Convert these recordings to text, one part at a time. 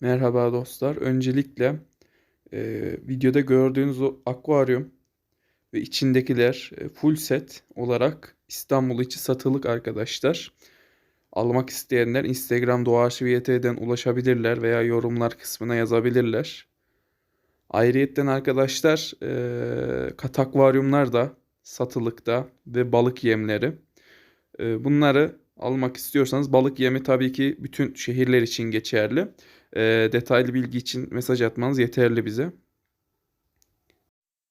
Merhaba dostlar. Öncelikle e, videoda gördüğünüz o akvaryum ve içindekiler e, full set olarak İstanbul içi satılık arkadaşlar. Almak isteyenler Instagram Doğa Arşivi YT'den ulaşabilirler veya yorumlar kısmına yazabilirler. Ayrıyetten arkadaşlar e, kat akvaryumlar da satılıkta ve balık yemleri. E, bunları almak istiyorsanız balık yemi tabii ki bütün şehirler için geçerli. E, detaylı bilgi için mesaj atmanız yeterli bize.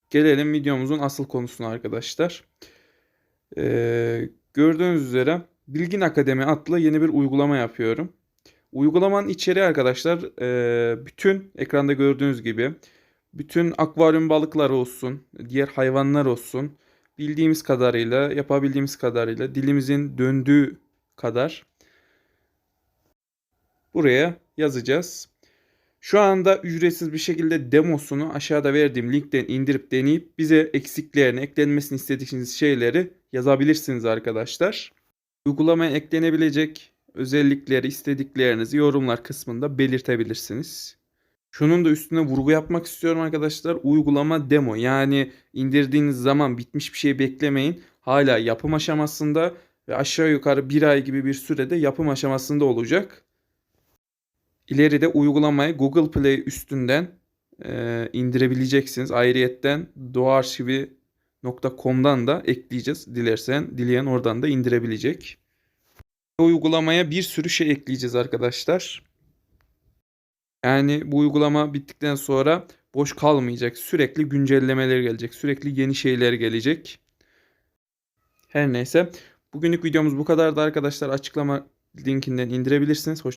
Gelelim videomuzun asıl konusuna arkadaşlar. E, gördüğünüz üzere Bilgin Akademi adlı yeni bir uygulama yapıyorum. Uygulamanın içeriği arkadaşlar e, bütün ekranda gördüğünüz gibi bütün akvaryum balıkları olsun, diğer hayvanlar olsun bildiğimiz kadarıyla, yapabildiğimiz kadarıyla dilimizin döndüğü kadar buraya yazacağız. Şu anda ücretsiz bir şekilde demosunu aşağıda verdiğim linkten indirip deneyip bize eksiklerini, eklenmesini istediğiniz şeyleri yazabilirsiniz arkadaşlar. Uygulamaya eklenebilecek özellikleri, istediklerinizi yorumlar kısmında belirtebilirsiniz. Şunun da üstüne vurgu yapmak istiyorum arkadaşlar. Uygulama demo. Yani indirdiğiniz zaman bitmiş bir şey beklemeyin. Hala yapım aşamasında ve aşağı yukarı bir ay gibi bir sürede yapım aşamasında olacak. İleride uygulamayı Google Play üstünden e, indirebileceksiniz. Ayrıyetten doğaarşivi.com'dan da ekleyeceğiz. Dilersen, dileyen oradan da indirebilecek. Uygulamaya bir sürü şey ekleyeceğiz arkadaşlar. Yani bu uygulama bittikten sonra boş kalmayacak. Sürekli güncellemeler gelecek. Sürekli yeni şeyler gelecek. Her neyse. Bugünlük videomuz bu kadardı arkadaşlar. Açıklama linkinden indirebilirsiniz. Hoş